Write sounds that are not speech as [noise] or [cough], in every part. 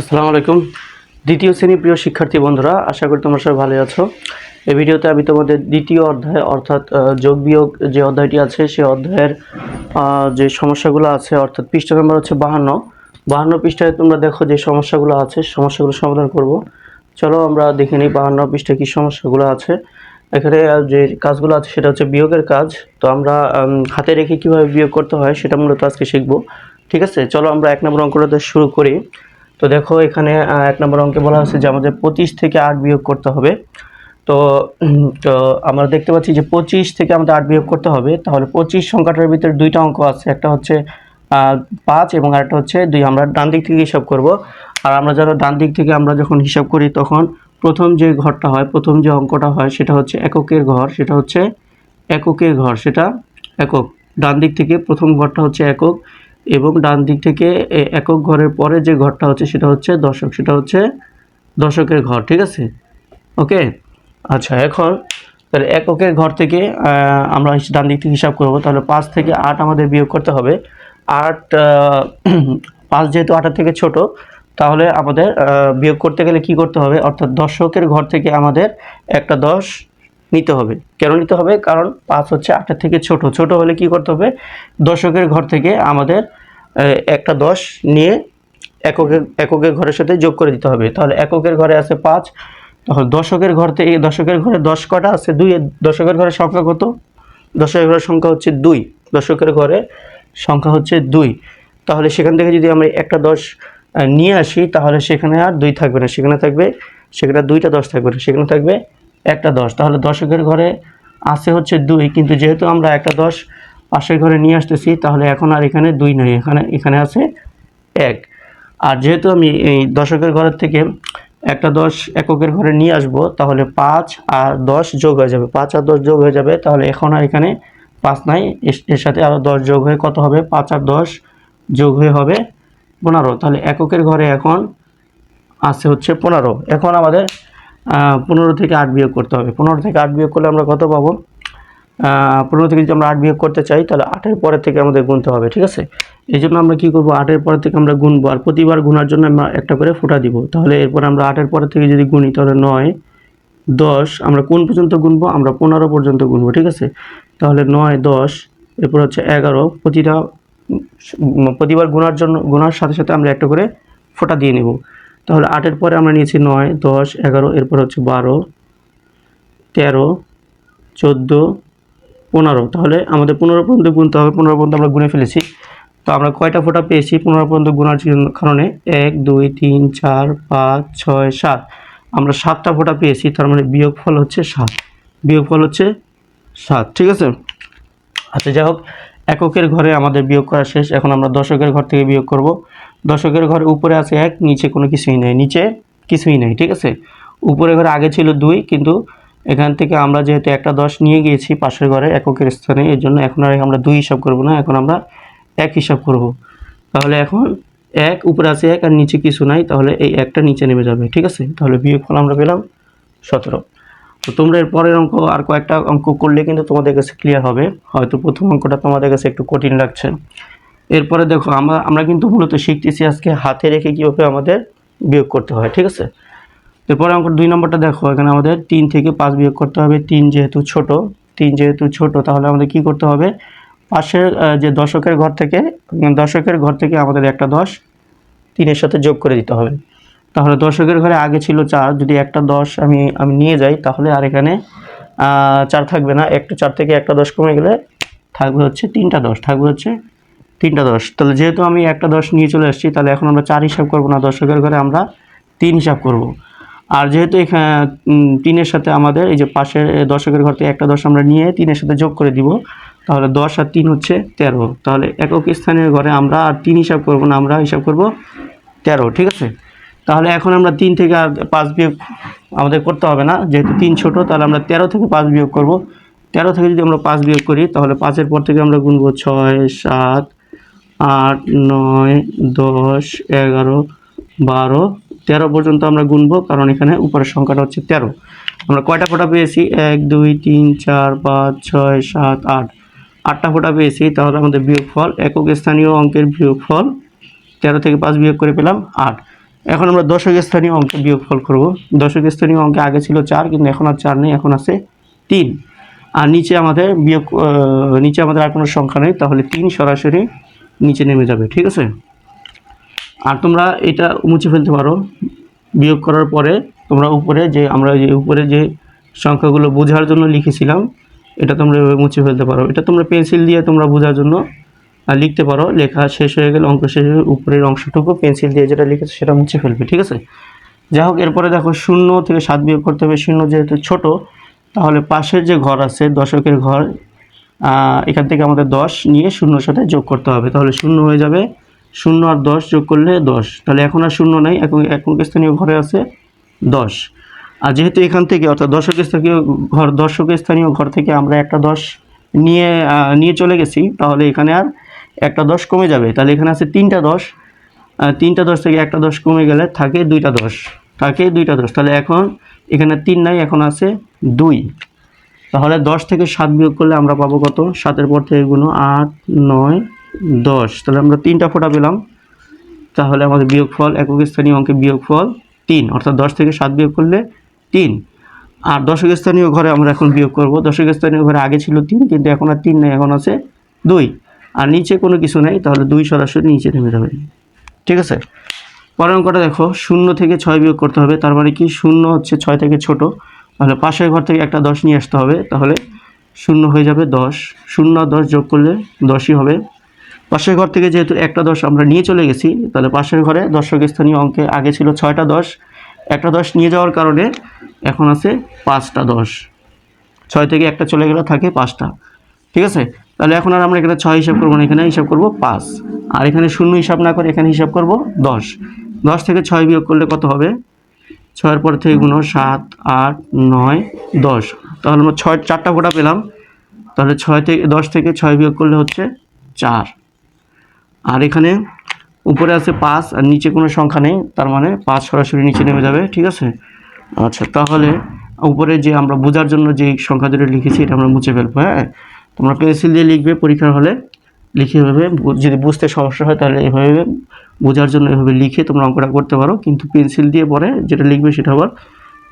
আসসালামু আলাইকুম। দ্বিতীয় শ্রেণি প্রিয় শিক্ষার্থী বন্ধুরা, আশা করি তোমরা সবাই ভালো আছো। এই ভিডিওতে আমি তোমাদের দ্বিতীয় অধ্যায়, অর্থাৎ যোগ বিয়োগ যে অধ্যায়টি আছে, সেই অধ্যায়ের যে সমস্যাগুলো আছে, অর্থাৎ পৃষ্ঠা নম্বর হচ্ছে বাহান্ন। বাহান্ন পৃষ্ঠায় তোমরা দেখো যে সমস্যাগুলো আছে, সমস্যাগুলো সমাধান করব। চলো আমরা দেখে নিই বাহান্ন পৃষ্ঠায় কী সমস্যাগুলো আছে। এখানে যে কাজগুলো আছে, সেটা হচ্ছে বিয়োগের কাজ। তো আমরা হাতে রেখে কীভাবে বিয়োগ করতে হয়, সেটা মূলত আজকে শিখব। ঠিক আছে? চলো আমরা এক নম্বর অঙ্কটাতে শুরু করি। তো দেখো এখানে এক নম্বর অঙ্কে বলা হচ্ছে যে আমাদের পঁচিশ থেকে আট বিয়োগ করতে হবে। তো তো আমরা দেখতে পাচ্ছি যে পঁচিশ থেকে আমাদের আট বিয়োগ করতে হবে। তাহলে পঁচিশ সংখ্যাটার ভিতরে দুইটা অঙ্ক আছে। একটা হচ্ছে পাঁচ এবং আরেকটা হচ্ছে দুই। আমরা ডান দিক থেকে হিসাব করব। আর আমরা যারা ডান দিক থেকে আমরা যখন হিসাব করি, তখন প্রথম যে ঘরটা হয়, প্রথম যে অঙ্কটা হয়, সেটা হচ্ছে এককের ঘর, সেটা হচ্ছে এককের ঘর, সেটা একক। ডান দিক থেকে প্রথম ঘরটা হচ্ছে একক। এবং ডান দিক থেকে একক ঘরের পরে যে ঘরটা হচ্ছে সেটা হচ্ছে দশক, সেটা হচ্ছে দশকের ঘর, ঠিক আছে? ওকে? আচ্ছা এখন তাহলে এককের ঘর থেকে আমরা ডান দিক থেকে হিসাব করব, তাহলে পাঁচ থেকে আট আমাদের বিয়োগ করতে হবে। আট [clears throat] পাঁচ যেহেতু আটের থেকে ছোট, তাহলে আমাদের বিয়োগ করতে গেলে কি করতে হবে? অর্থাৎ দশকের ঘর থেকে আমাদের একটা দশ নিতে হবে। কেন নিতে হবে? কারণ পাঁচ হচ্ছে আটের থেকে ছোট। ছোট হলে কি করতে হবে? দশকের ঘর থেকে আমাদের একটা দশ নিয়ে এককের এককের ঘরের সাথে যোগ করে দিতে হবে। তাহলে এককের ঘরে আছে পাঁচ, তাহলে দশকের ঘর থেকে দশকের ঘরে দশ কটা আছে? দুই দশকের ঘরের সংখ্যা কত? দশকের ঘরের সংখ্যা হচ্ছে দুই, দশকের ঘরে সংখ্যা হচ্ছে দুই। তাহলে সেখান থেকে যদি আমরা একটা দশ নিয়ে আসি, তাহলে সেখানে আর দুই থাকবে না। সেখানে থাকবে, সেখানে দুইটা দশ থাকবে না। সেখানে থাকবে একটা দশ। তাহলে দশকের ঘরে আছে হচ্ছে দুই, কিন্তু যেহেতু আমরা একটা দশ পাশের ঘরে নিয়ে আসতেছি, তাহলে এখন আর এখানে দুই নেই, এখানে এখানে আছে এক। আর যেহেতু আমি এই দশকের ঘরের থেকে একটা দশ এককের ঘরে নিয়ে আসব, তাহলে পাঁচ আর দশ যোগ হয়ে যাবে। পাঁচ আর দশ যোগ হয়ে যাবে, তাহলে এখন আর এখানে পাঁচ নাই, এর- সাথে আরও দশ যোগ হয়ে কত হবে? পাঁচ আর দশ যোগ হয়ে হবে পনেরো। তাহলে এককের ঘরে এখন আছে হচ্ছে পনেরো। এখন আমাদের পনেরো থেকে আট বিয়োগ করতে হবে। পনেরো থেকে আট বিয়োগ করলে আমরা কত পাবো? পনেরো থেকে যদি আমরা আট বিয়োগ করতে চাই, তাহলে আটের পরের থেকে আমাদের গুনতে হবে, ঠিক আছে? এই জন্য আমরা কী করব? আটের পরের থেকে আমরা গুনবো, আর প্রতিবার গুনার জন্য আমরা একটা করে ফুটা দিব। তাহলে এরপর আমরা আটের পরের থেকে যদি গুনি, তাহলে নয়, দশ, আমরা কোন পর্যন্ত গুনবো? আমরা পনেরো পর্যন্ত গুনবো, ঠিক আছে? তাহলে নয়, দশ, এরপর হচ্ছে এগারো, প্রতিটা প্রতিবার গুনার জন্য, গুনার সাথে সাথে আমরা একটা করে ফোঁটা দিয়ে নেব। তাহলে আটের পরে আমরা নিয়েছি নয়, দশ, এগারো, এরপর হচ্ছে বারো, তেরো, চোদ্দ পনেরো। তাহলে আমাদের পনেরো পর্যন্ত গুনতে হবে, পনেরো পর্যন্ত আমরা গুনে ফেলেছি। তো আমরা কয়টা ফোঁটা পেয়েছি পনেরো পর্যন্ত গুনার কারণে? এক, দুই, তিন, চার, পাঁচ, ছয়, সাত। আমরা সাতটা ফোঁটা পেয়েছি, তার মানে বিয়োগ ফল হচ্ছে সাত। বিয়োগ ফল হচ্ছে সাত, ঠিক আছে? আচ্ছা যাই হোক, এককের ঘরে আমাদের বিয়োগ করা শেষ। এখন আমরা দশকের ঘর থেকে বিয়োগ করব। দশকের ঘরে উপরে আছে এক, নিচে কোনো কিছুই নেই। নিচে কিছুই নেই, ঠিক আছে? উপরের ঘরে আগে ছিল দুই, কিন্তু এখান থেকে আমরা যেহেতু একটা দশ নিয়ে গিয়েছি পাশের ঘরে এককের স্থানে এই জন্য এখন আর আমরা দুই হিসাব করব না, এখন আমরা এক হিসাব করব। তাহলে এখন এক, উপরে আছে এক আর নিচে কিছু নাই, তাহলে এই একটা নিচে নেমে যাবে, ঠিক আছে? তাহলে বিয়োগ ফল আমরা পেলাম সতেরো। তো তোমরা এর পরের অঙ্ক আর কয়েকটা অঙ্ক করলে কিন্তু তোমাদের কাছে ক্লিয়ার হবে, হয়তো প্রথম অঙ্কটা তোমাদের কাছে একটু কঠিন লাগছে। এরপরে দেখো, আমরা আমরা কিন্তু মূলত শিখতেছি আজকে হাতে রেখে কীভাবে আমাদের বিয়োগ করতে হয়, ঠিক আছে? এরপরে অঙ্ক দুই নম্বরটা দেখো, এখানে আমাদের তিন থেকে পাঁচ বিয়োগ করতে হবে, তিন যেহেতু ছোট, তিন যেহেতু ছোট, তাহলে আমাদের কি করতে হবে? পাশের যে দশকের ঘর থেকে দশকের ঘর থেকে আমাদের একটা দশ তিনের সাথে যোগ করে দিতে হবে। তাহলে দশকের ঘরে আগে ছিল চার, যদি একটা দশ আমি আমি নিয়ে যাই, তাহলে আর এখানে চার থাকবে না, একটা চার থেকে একটা দশ কমে গেলে থাকবে হচ্ছে তিনটা দশ, থাকবে হচ্ছে তিনটা দশ। তাহলে যেহেতু আমি একটা দশ নিয়ে চলে আসছি, তাহলে এখন আমরা চার হিসাব করব না, দশকের ঘরে আমরা তিন হিসাব করব। আর যেহেতু এখানে তিনের সাথে আমাদের, এই যে পাশের দশকের ঘর থেকে একটা দশ আমরা নিয়ে তিনের সাথে যোগ করে দিব, তাহলে দশ আর তিন হচ্ছে তেরো। তাহলে একক স্থানের ঘরে আমরা আর তিন হিসাব করব না, আমরা হিসাব করব তেরো, ঠিক আছে? তাহলে এখন আমরা তিন থেকে আর পাঁচ বিয়োগ আমাদের করতে হবে না, যেহেতু তিন ছোট, তাহলে আমরা তেরো থেকে পাঁচ বিয়োগ করব। তেরো থেকে যদি আমরা পাঁচ বিয়োগ করি, তাহলে পাঁচের পর থেকে আমরা গুনবো ছয়, সাত, আট, নয়, দশ, এগারো, বারো তেরো পর্যন্ত আমরা গুনবো, কারণ এখানে উপরের সংখ্যাটা হচ্ছে তেরো। আমরা কয়টা ফোঁটা পেয়েছি? এক, দুই, তিন, চার, পাঁচ, ছয়, সাত, আট। আটটা ফোঁটা পেয়েছি, তাহলে আমাদের বিয়োগফল, একক স্থানীয় অঙ্কের বিয়োগফল, তেরো থেকে পাঁচ বিয়োগ করে পেলাম আট। এখন আমরা দশক স্থানীয় অঙ্কে বিয়োগফল করব। দশক স্থানীয় অঙ্কে আগে ছিল চার, কিন্তু এখন আর চার নেই, এখন আছে তিন। আর নিচে আমাদের বিয়োগ নিচে আমাদের আর কোনো সংখ্যা নেই, তাহলে তিন সরাসরি নিচে নেমে যাবে, ঠিক আছে? আর তোমরা এটা মুছে ফেলতে পারো। বিয়োগ করার পরে তোমরা উপরে যে আমরা যে উপরে যে সংখ্যাগুলো বোঝার জন্য লিখেছিলাম, এটা তোমরা এভাবে মুছে ফেলতে পারো। এটা তোমরা পেন্সিল দিয়ে তোমরা বোঝার জন্য লিখতে পারো। লেখা শেষ হয়ে গেলে অঙ্ক শেষ হয়ে উপরের অংশটুকু পেন্সিল দিয়ে যেটা লিখেছে সেটা মুছে ফেলবে, ঠিক আছে? যাই হোক, এরপরে দেখো শূন্য থেকে সাত বিয়োগ করতে হবে। শূন্য যেহেতু ছোট, তাহলে পাশের যে ঘর আছে, দশকের ঘর এখান থেকে আমাদের দশ নিয়ে শূন্যর সাথে যোগ করতে হবে। তাহলে শূন্য হয়ে যাবে শূন্য আর দশ যোগ করলে দশ। তাহলে এখন আর শূন্য নাই, এখন এখন স্থানীয় ঘরে আছে দশ। আর যেহেতু এখান থেকে, অর্থাৎ দশক স্থানীয় ঘর, দশক স্থানীয় ঘর থেকে আমরা একটা দশ নিয়ে নিয়ে চলে গেছি, তাহলে এখানে আর একটা দশ কমে যাবে। তাহলে এখানে আছে তিনটা দশ। তিনটা দশ থেকে একটা দশ কমে গেলে থাকে দুইটা দশ। থাকে দুইটা দশ। তাহলে এখন এখানে তিন নাই, এখন আছে দুই। তাহলে দশ থেকে সাত বিয়োগ করলে আমরা পাবো কত? সাতের পর থেকে গুণ আট, নয় দশ। তাহলে আমরা তিনটা ফোঁটা পেলাম। তাহলে আমাদের বিয়োগফল একক স্থানীয় অঙ্কে বিয়োগফল তিন, অর্থাৎ দশ থেকে সাত বিয়োগ করলে তিন। আর দশক স্থানীয় ঘরে আমরা এখন বিয়োগ করব। দশক স্থানীয় ঘরে আগে ছিল তিন, কিন্তু এখন আর তিন নেই, এখন আছে দুই। আর নিচে কোনো কিছু নেই, তাহলে দুই সরাসরি নিচে নেমে যাবে। ঠিক আছে? পরের অঙ্কটা দেখো, শূন্য থেকে ছয় বিয়োগ করতে হবে, তার মানে কি? শূন্য হচ্ছে ছয় থেকে ছোট। তাহলে পাশের ঘর থেকে একটা দশ নিয়ে আসতে হবে, তাহলে শূন্য হয়ে যাবে দশ। শূন্য দশ যোগ করলে দশই হবে। পাশের ঘর থেকে যেহেতু একটা দশ আমরা নিয়ে চলে গেছি, তাহলে পাশের ঘরে দর্শক স্থানীয় অঙ্কে আগে ছিল ছয়টা দশ। একটা দশ নিয়ে যাওয়ার কারণে এখন আছে পাঁচটা দশ। ছয় থেকে একটা চলে গেলে থাকে পাঁচটা। ঠিক আছে? তাহলে এখন আর আমরা এখানে ছয় হিসাব করব না, এখানে হিসাব করব পাঁচ। আর এখানে শূন্য হিসাব না করে এখানে হিসাব করব দশ। দশ থেকে ছয় বিয়োগ করলে কত হবে? ছয়ের পর থেকে গুণ সাত, আট, নয়, দশ। তাহলে আমরা ছয়, চারটা ফোঁটা পেলাম। তাহলে ছয় থেকে দশ থেকে ছয় বিয়োগ করলে হচ্ছে চার। আর এখানে উপরে আছে পাঁচ, আর নিচে কোনো সংখ্যা নেই, তার মানে পাঁচ সরাসরি নিচে নেমে যাবে, ঠিক আছে? আচ্ছা তাহলে উপরে যে আমরা বোঝার জন্য যে সংখ্যা দুটো লিখেছি, এটা আমরা মুছে ফেলব হ্যাঁ? তোমরা পেন্সিল দিয়ে লিখবে, পরীক্ষার হলে লিখে এভাবে যদি বুঝতে সমস্যা হয়, তাহলে এভাবে বোঝার জন্য এভাবে লিখে তোমরা অঙ্কটা করতে পারো, কিন্তু পেন্সিল দিয়ে পরে যেটা লিখবে, সেটা আবার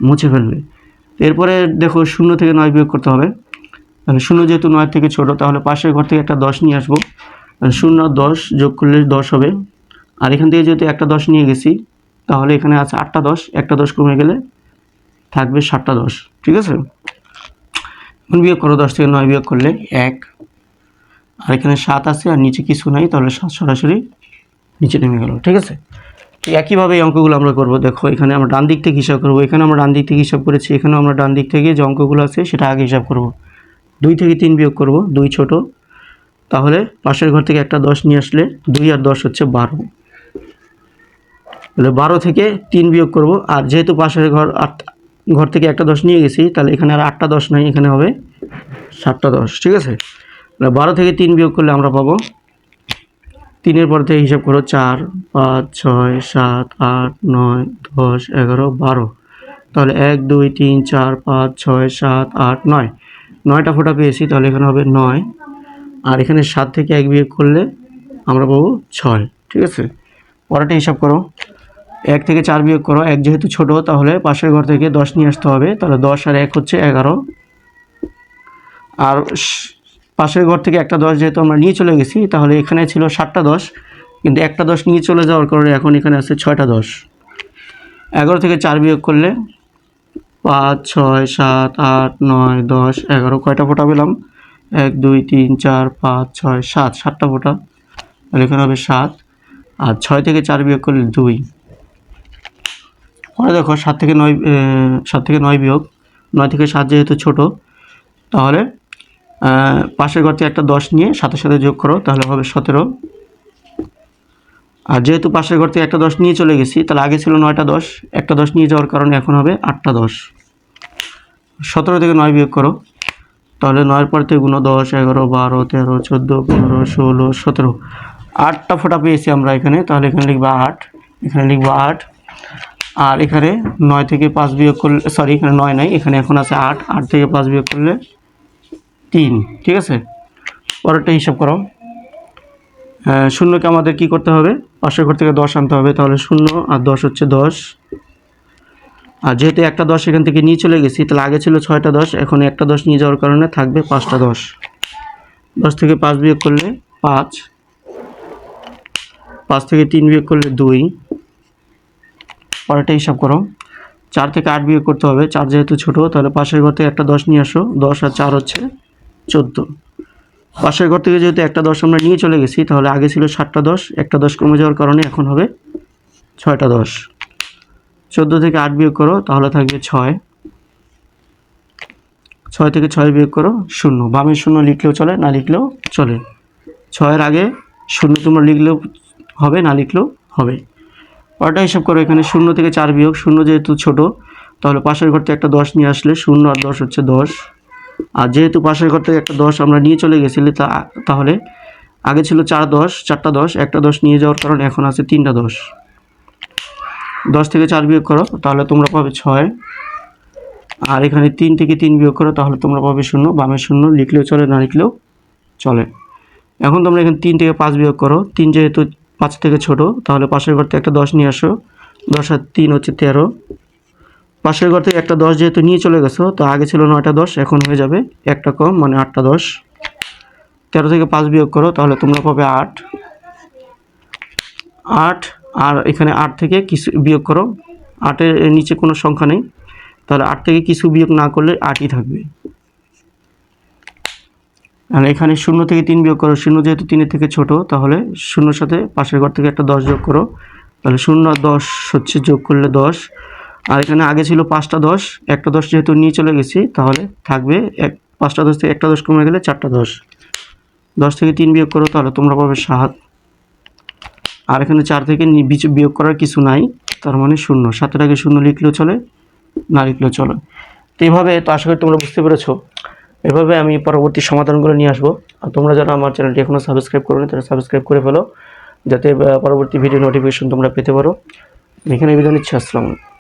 মুছে ফেলবে। এরপরে দেখো শূন্য থেকে নয় বিয়োগ করতে হবে। তাহলে শূন্য যেহেতু নয় থেকে ছোট, তাহলে পাশের ঘর থেকে একটা দশ নিয়ে আসব। শূন্য দশ যোগ করলে দশ হবে। আর এখান থেকে যেহেতু একটা দশ নিয়ে গেছি, তাহলে এখানে আছে আটটা দশ, একটা দশ কমে গেলে থাকবে সাতটা দশ, ঠিক আছে? এখন বিয়োগ করো দশ থেকে নয় বিয়োগ করলে এক। আর এখানে সাত আছে আর নিচে কিছু নাই, তাহলে সাত সরাসরি নিচে নেমে গেল, ঠিক আছে? একইভাবে এই অঙ্কগুলো আমরা করব। দেখো, এখানে আমরা ডান দিক থেকে হিসাব করব, এখানে আমরা ডান দিক থেকে হিসাব করেছি, এখানেও আমরা ডান দিক থেকে যে অঙ্কগুলো আছে সেটা আগে হিসাব করব। দুই থেকে তিন বিয়োগ করব, দুই ছোট তাহলে পাশের ঘর থেকে একটা দশ নিয়ে আসলে দুই আর দশ হচ্ছে বারো। তাহলে বারো থেকে তিন বিয়োগ করব, আর যেহেতু পাশের ঘর আট, ঘর থেকে একটা দশ নিয়ে গেছি, তাহলে এখানে আর আটটা দশ নয়, এখানে হবে সাতটা দশ, ঠিক আছে? তাহলে বারো থেকে তিন বিয়োগ করলে আমরা পাবো তিনের পর থেকে হিসাব করো চার, পাঁচ, ছয়, সাত, আট, নয়, দশ, এগারো, বারো। তাহলে এক, দুই, তিন, চার, পাঁচ, ছয়, সাত, আট, নয়। নয়টা ফোটা পেয়েছি, তাহলে এখানে হবে নয়। আর এখানে সাত থেকে এক বিয়োগ করলে আমরা পাবো ছয়, ঠিক আছে? পরেরটা হিসাব করো। এক থেকে চার বিয়োগ করো। এক যেহেতু ছোট, তাহলে পাশের ঘর থেকে দশ নিয়ে আসতে হবে। তাহলে দশ আর এক হচ্ছে এগারো। আর পাশের ঘর থেকে একটা দশ যেহেতু আমরা নিয়ে চলে গেছি, তাহলে এখানে ছিল সাতটা দশ। কিন্তু একটা দশ নিয়ে চলে যাওয়ার কারণে এখন এখানে আছে ছয়টা দশ। এগারো থেকে চার বিয়োগ করলে পাঁচ, ছয়, সাত, আট, নয়, দশ, এগারো, কয়টা ফোটা পেলাম? এক, দুই, তিন, চার, পাঁচ, ছয়, সাত। সাতটা ফোঁটা তাহলে এখানে হবে সাত। আর ছয় থেকে চার বিয়োগ করলে দুই। পরে দেখো, সাত থেকে নয় সাত থেকে নয় বিয়োগ। নয় থেকে সাত যেহেতু ছোট, তাহলে পাশের ঘর থেকে একটা দশ নিয়ে সাথে সাথে যোগ করো, তাহলে হবে সতেরো। আর যেহেতু পাশের ঘর থেকে একটা দশ নিয়ে চলে গেছি, তাহলে আগে ছিল নয়টা দশ। একটা দশ নিয়ে যাওয়ার কারণে এখন হবে আটটা দশ। সতেরো থেকে নয় বিয়োগ করো। তাহলে নয়ের পর থেকে গুণ দশ, এগারো, বারো, তেরো, চোদ্দ, পনেরো, ষোলো, সতেরো। আটটা ফোঁটা পেয়েছি আমরা এখানে, তাহলে এখানে লিখব আট, এখানে লিখব আট, আর এখানে নয় থেকে পাঁচ বিয়োগ করলে সরি এখানে নয় নাই, এখানে এখন আছে আট আট থেকে পাঁচ বিয়োগ করলে তিন, ঠিক আছে? পরেরটা হিসাব করো। শূন্যকে আমাদের কি করতে হবে? পাশের ঘর থেকে দশ আনতে হবে, তাহলে শূন্য আর দশ হচ্ছে দশ। আর যেহেতু একটা দশ এখান থেকে নিয়ে চলে গেছি, তাহলে আগে ছিল ছয়টা দশ, এখন একটা দশ নিয়ে যাওয়ার কারণে থাকবে পাঁচটা দশ। দশ থেকে পাঁচ বিয়োগ করলে পাঁচ পাঁচ থেকে তিন বিয়োগ করলে দুই। পরেরটা হিসাব করো। চার থেকে আট বিয়োগ করতে হবে, চার যেহেতু ছোটো, তাহলে পাশের ঘর থেকে একটা দশ নিয়ে আসো, দশ আর চার হচ্ছে চোদ্দ। পাশের ঘর থেকে যেহেতু একটা দশ আমরা নিয়ে চলে গেছি, তাহলে আগে ছিল সাতটা দশ, একটা দশ কমে যাওয়ার কারণে এখন হবে ছয়টা দশ। চোদ্দ থেকে আট বিয়োগ করো, তাহলে থাকবে ছয়। ছয় থেকে ছয় বিয়োগ করো, শূন্য। বামে শূন্য লিখলেও চলে, না লিখলেও চলে। ছয়ের আগে শূন্য তোমরা লিখলেও হবে, না লিখলেও হবে। ওটা হিসাব করো, এখানে শূন্য থেকে চার বিয়োগ, শূন্য যেহেতু ছোট, তাহলে পাশের ঘর থেকে একটা দশ নিয়ে আসলে শূন্য আর দশ হচ্ছে দশ। আর যেহেতু পাশের ঘর থেকে একটা দশ আমরা নিয়ে চলে গেছিলি, তা, তাহলে আগে ছিল চার দশ, চারটা দশ, একটা দশ নিয়ে যাওয়ার কারণে এখন আছে তিনটা দশ। দশ থেকে চার বিয়োগ করো, তাহলে তোমরা পাবে ছয়। আর এখানে তিন থেকে তিন বিয়োগ করো, তাহলে তোমরা পাবে শূন্য, বামে শূন্য, লিখলেও চলে, না লিখলেও চলে। এখন তোমরা এখানে তিন থেকে পাঁচ বিয়োগ করো, তিন যেহেতু পাঁচ থেকে ছোট, তাহলে পাশের ঘর থেকে একটা দশ নিয়ে আসো। দশ আর তিন হচ্ছে তেরো। পাশের ঘর থেকে একটা দশ যেহেতু নিয়ে চলে গেছো, তো আগে ছিল নয়টা দশ, এখন হয়ে যাবে একটা কম মানে আটটা দশ। তেরো থেকে পাঁচ বিয়োগ করো, তাহলে তোমরা পাবে আট। আট আর এখানে আট থেকে কিছু বিয়োগ করো। আটের নিচে কোনো সংখ্যা নেই। তাহলে আট থেকে কিছু বিয়োগ না করলে আটই থাকবে। আর এখানে শূন্য থেকে তিন বিয়োগ করো। শূন্য যেহেতু তিনের থেকে ছোট, তাহলে শূন্যর সাথে পাশের ঘর থেকে একটা দশ যোগ করো। তাহলে শূন্য, দশ হচ্ছে যোগ করলে দশ। আর এখানে আগে ছিল পাঁচটা দশ। একটা দশ যেহেতু নিয়ে চলে গেছি, তাহলে থাকবে এক পাঁচটা দশ থেকে একটা দশ কমে গেলে চারটা দশ। দশ থেকে তিন বিয়োগ করো, তাহলে তোমরা পাবে সাত। আর এখানে চার থেকে বিয়োগ করার কিছু নাই, তার মানে শূন্য। সাতের আগে শূন্য লিখলেও চলে, না লিখলেও চলে। তো এইভাবে তো আশা করি তোমরা বুঝতে পেরেছ। এভাবে আমি পরবর্তী সমাধানগুলো নিয়ে আসব। আর তোমরা যারা আমার চ্যানেলটি এখনও সাবস্ক্রাইব করো তারা সাবস্ক্রাইব করে ফেলো, যাতে পরবর্তী ভিডিও নোটিফিকেশন তোমরা পেতে পারো। এখানে নিচ্ছি, আসসালামু আলাইকুম।